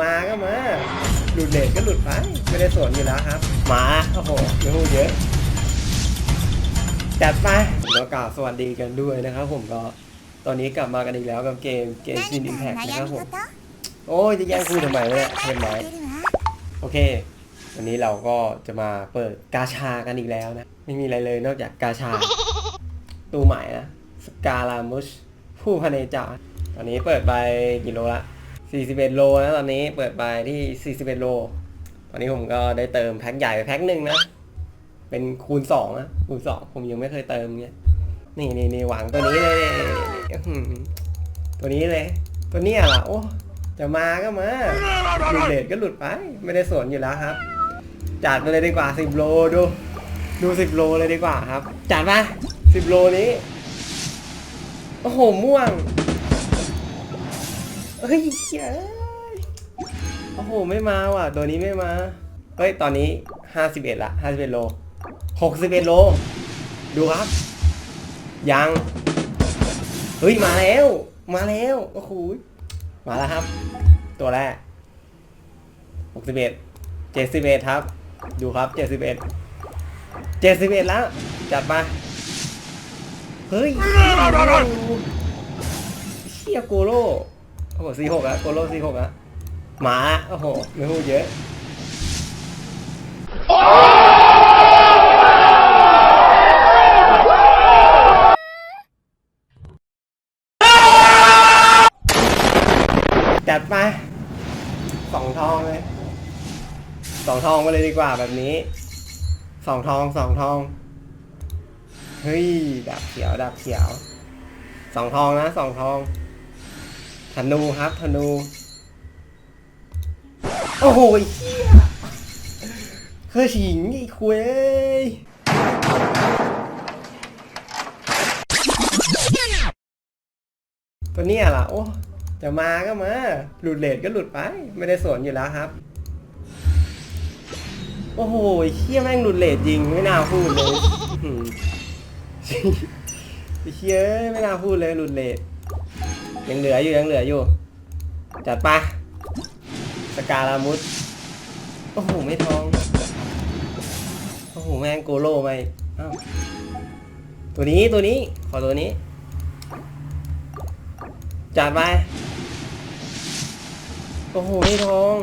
มาก็มาหลุดเลทก็หลุดไปไม่ได้สวนอยู่แล้วครับ มาโอ้โหไม่พูดเยอะจัดไปแล้วกล่าวสวัสดีกันด้วยนะครับ ผมก็ตอนนี้กลับมากันอีกแล้วกับเกมเกมซินอิมแพคนะครับผมโอ้ยจะแย่งคุยทำไมวะเนี่ยเห็นไหมโอเค วันนี้เราก็จะมาเปิดกาชากันอีกแล้วนะไม่มีอะไรเลยนอกจากกาชาตู้ใหม่นะสกาลามุชผู้พเนจรตอนนี้เปิดไปกี่โลละ 41 โลนะตอนนี้เปิดไปที่ 41 โล ตอนนี้ผมก็ได้เติมแพ็คใหญ่ไปแพ็คหนึ่งนะ เป็นคูณ2นะคูณ2 ผมยังไม่เคยเติมเงี้ยนี่นี่นี่หวังตัวนี้เลยตัวนี้เลย ตัวเนี้ยล่ะโอ้จะมาก็มาหลุดเลทก็หลุดไป ไม่ได้สวนอยู่แล้วครับ จัดไปเลยดีกว่า 10 โลดู ดู 10 โลเลยดีกว่าครับ จัดมา10 โลนี้ โอ้โหม่วง เฮ้ยโอ้โห ไม่มาว่ะ ตัวนี้ไม่มา เฮ้ย ตอนนี้ 51 ละ 51 โล 61 โล ดูครับ ยัง เฮ้ย มาแล้ว มาแล้ว โอ้โห มาแล้วครับ ตัวแรก 61 71 ครับ ดูครับ 71 71 แล้ว จัดมา เฮ้ยเชียโกโล โอ้โหสี่หกอะโกโลสี่หกอะหมาโอ้โหไม่พูดเยอะจัดไปสองทองเลยสองทองไปเลยดีกว่าแบบนี้สองทองสองทองเฮ้ยดับเขียวดับเขียวสองทองนะสองทอง ธนูครับธนู โอ้โหเฮียเคยฉิงไอ้คุยเอ้ยตัวเนี้ยล่ะ โอ้ จะมาก็มา หลุดเลทก็หลุดไป ไม่ได้สนอยู่แล้วครับ โอ้โหเฮี้ยแม่งหลุดเลทจริง ไม่น่าพูดเลยเฮี้ยไม่น่าพูดเลยหลุดเลท ยังเหลืออยู่ยังเหลืออยู่ จัดไปสกาลามุดโอ้โหไม่ทอง โอ้โหแม่งโกโลไปอ้าวตัวนี้ตัวนี้ขอตัวนี้ จัดไป โอ้โหไม่ทอง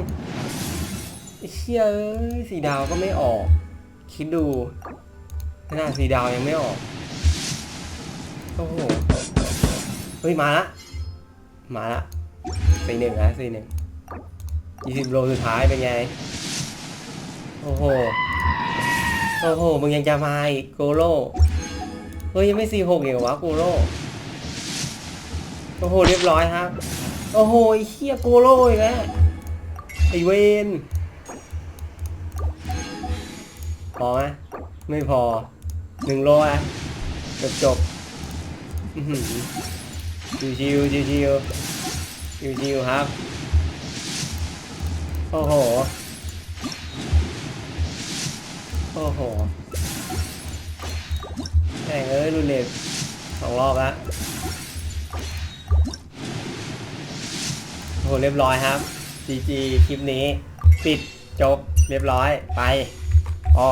ไอเชี่ยเอ้ยสีดาวก็ไม่ออก คิดดูขนาดสีดาวยังไม่ออก โอ้โห เฮ้ย มาละ มาละสี่หนึ่งนะสี่หนึ่งยี่สิบโลสุดท้ายเป็นไง โอ้โห โอ้โห มึงยังจะมาอีกโกโลเฮ้ยยังไม่สี่หกอีกเหรอวะโกโลโอ้โห เรียบร้อยครับ โอ้โหไอ้เฮียโกโลอีกแล้วไอเวนพอไหมไม่พอหนึ่งโลอะจบจบ ชิวชิวชิวชิวชิวชิวครับ โอ้โห โอ้โหแม่งเอ้ยรุนเลทสองรอบล้วโอ้โหเรียบร้อยครับ GG คลิปนี้ ปิดจบเรียบร้อยไปอ๋อ